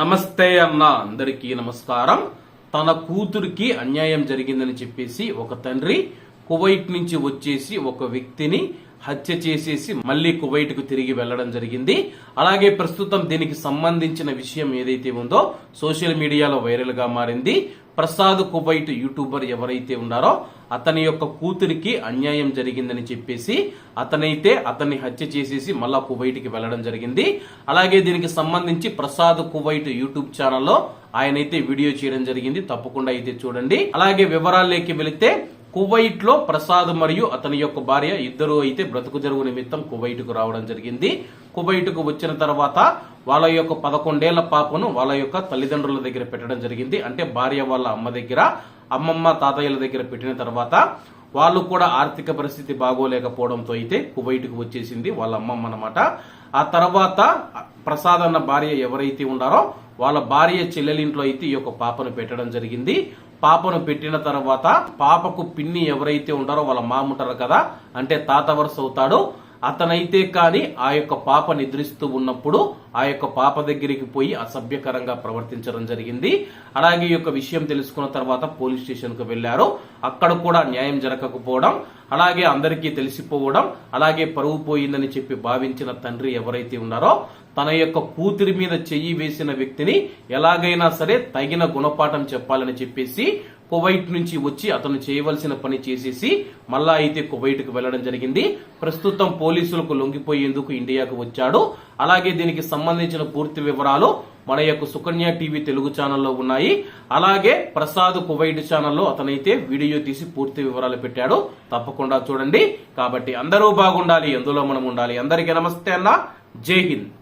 నమస్తే అన్న అందరికీ నమస్కారం. తన కూతురికి అన్యాయం జరిగిందని చెప్పేసి ఒక తండ్రి కువైట్ నుంచి వచ్చేసి ఒక వ్యక్తిని హత్య చేసేసి మళ్ళీ కువైట్కు తిరిగి వెళ్ళడం జరిగింది. అలాగే ప్రస్తుతం దీనికి సంబంధించిన విషయం ఏదైతే ఉందో సోషల్ మీడియాలో వైరల్గా మారింది. ప్రసాద్ కువైట్ యూట్యూబర్ ఎవరైతే ఉన్నారో అతని యొక్క కూతురికి అన్యాయం జరిగిందని చెప్పేసి అతనైతే అతన్ని హత్య చేసేసి మళ్ళా కువైట్కి వెళ్ళడం వెళ్ళడం జరిగింది. అలాగే దీనికి సంబంధించి ప్రసాద్ కువైట్ యూట్యూబ్ ఛానల్లో ఆయనైతే వీడియో చేయడం జరిగింది. తప్పకుండా అయితే చూడండి. అలాగే వివరాల్లోకి వెళితే కువైట్లో ప్రసాద్ మరియు అతని యొక్క భార్య ఇద్దరు అయితే బ్రతుకు జరుగు నిమిత్తం కువైట్కు రావడం జరిగింది. కువైట్కు వచ్చిన తర్వాత వాళ్ళ యొక్క పదకొండేళ్ళ పాపను వాళ్ళ యొక్క తల్లిదండ్రుల దగ్గర పెట్టడం జరిగింది. అంటే భార్య వాళ్ళ అమ్మ దగ్గర అమ్మమ్మ తాతయ్యల దగ్గర పెట్టిన తర్వాత వాళ్ళు కూడా ఆర్థిక పరిస్థితి బాగోలేకపోవడంతో అయితే కువైట్కు వచ్చేసింది వాళ్ళ అమ్మమ్మ అనమాట ఆ తర్వాత ప్రసాద్ అన్న భార్య ఎవరైతే ఉన్నారో వాళ్ళ భార్య చెల్లెలింట్లో అయితే ఈ యొక్క పాపను పెట్టడం జరిగింది. పాపను పెట్టిన తర్వాత పాపకు పిన్ని ఎవరైతే ఉంటారో వాళ్ళ మామ ఉంటారు కదా అంటే తాత వరుస అవుతాడు. అతనైతే కాని ఆ యొక్క పాప నిద్రిస్తూ ఉన్నప్పుడు ఆ యొక్క పాప దగ్గరికి పోయి అసభ్యకరంగా ప్రవర్తించడం జరిగింది. అలాగే ఈ యొక్క విషయం తెలుసుకున్న తర్వాత పోలీస్ స్టేషన్కు వెళ్ళారు అక్కడ కూడా న్యాయం జరగకపోవడం అలాగే అందరికీ తెలిసిపోవడం అలాగే పరువు పోయిందని చెప్పి భావించిన తండ్రి ఎవరైతే ఉన్నారో తన యొక్క కూతురి మీద చెయ్యి వేసిన వ్యక్తిని ఎలాగైనా సరే తగిన గుణపాఠం చెప్పాలని చెప్పేసి కువైట్ నుంచి వచ్చి అతను చేయవలసిన పని చేసేసి మళ్ళా అయితే కువైట్కు వెళ్ళడం జరిగింది. ప్రస్తుతం పోలీసులకు లొంగిపోయేందుకు ఇండియాకు వచ్చాడు. అలాగే దీనికి సంబంధించిన పూర్తి వివరాలు మన యొక్క సుకన్య టీవీ తెలుగు ఛానల్లో ఉన్నాయి. అలాగే ప్రసాద్ కువైట్ ఛానల్లో అతనైతే వీడియో తీసి పూర్తి వివరాలు పెట్టాడు. తప్పకుండా చూడండి. కాబట్టి అందరూ బాగుండాలి. ఎందులో మనం ఉండాలి? అందరికీ నమస్తే అన్న. జై హింద్.